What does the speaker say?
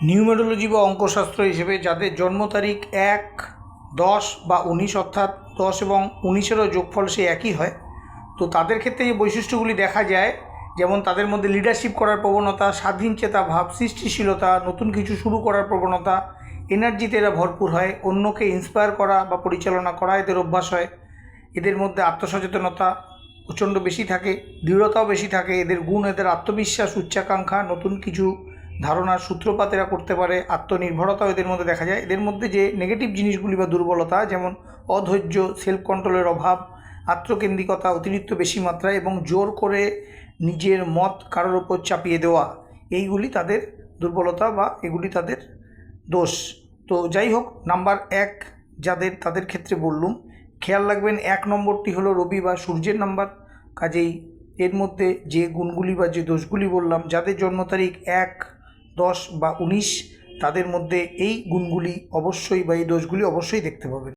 Numerology বা অঙ্কশাস্ত্র হিসেবে যাদের জন্ম তারিখ এক, দশ বা উনিশ অর্থাৎ দশ এবং উনিশেরও যোগফল সে একই হয়, তো তাদের ক্ষেত্রে এই বৈশিষ্ট্যগুলি দেখা যায়, যেমন তাদের মধ্যে লিডারশিপ করার প্রবণতা, স্বাধীন চেতা ভাব, সৃষ্টিশীলতা, নতুন কিছু শুরু করার প্রবণতা এনার্জিতে এরা ভরপুর হয়, অন্যকে ইন্সপায়ার করা বা পরিচালনা করা এদের অভ্যাস হয়, এদের মধ্যে আত্মসচেতনতা প্রচণ্ড বেশি থাকে, দৃঢ়তাও বেশি থাকে, এদের গুণ, এদের আত্মবিশ্বাস, উচ্চাকাঙ্ক্ষা, নতুন কিছু ধারণার সূত্রপাত এরা করতে পারে, আত্মনির্ভরতাও এদের মধ্যে দেখা যায়। এদের মধ্যে যে নেগেটিভ জিনিসগুলি বা দুর্বলতা, যেমন অধৈর্য সেলফ কন্ট্রোলের অভাব, আত্মকেন্দ্রিকতা অতিরিক্ত বেশি মাত্রায় এবং জোর করে নিজের মত কারোর ওপর চাপিয়ে দেওয়া, এইগুলি তাদের দুর্বলতা বা এগুলি তাদের দোষ। তো যাই হোক, নাম্বার এক যাদের, তাদের ক্ষেত্রে বললুম, খেয়াল রাখবেন এক নম্বরটি হলো রবি বা সূর্যের নাম্বার। কাজেই এর মধ্যে যে গুণগুলি বা যে দোষগুলি বললাম, যাদের জন্ম তারিখ এক দশ বা উনিশ তাদের মধ্যে এই গুণগুলি অবশ্যই বা এই দোষগুলি অবশ্যই দেখতে পাবেন।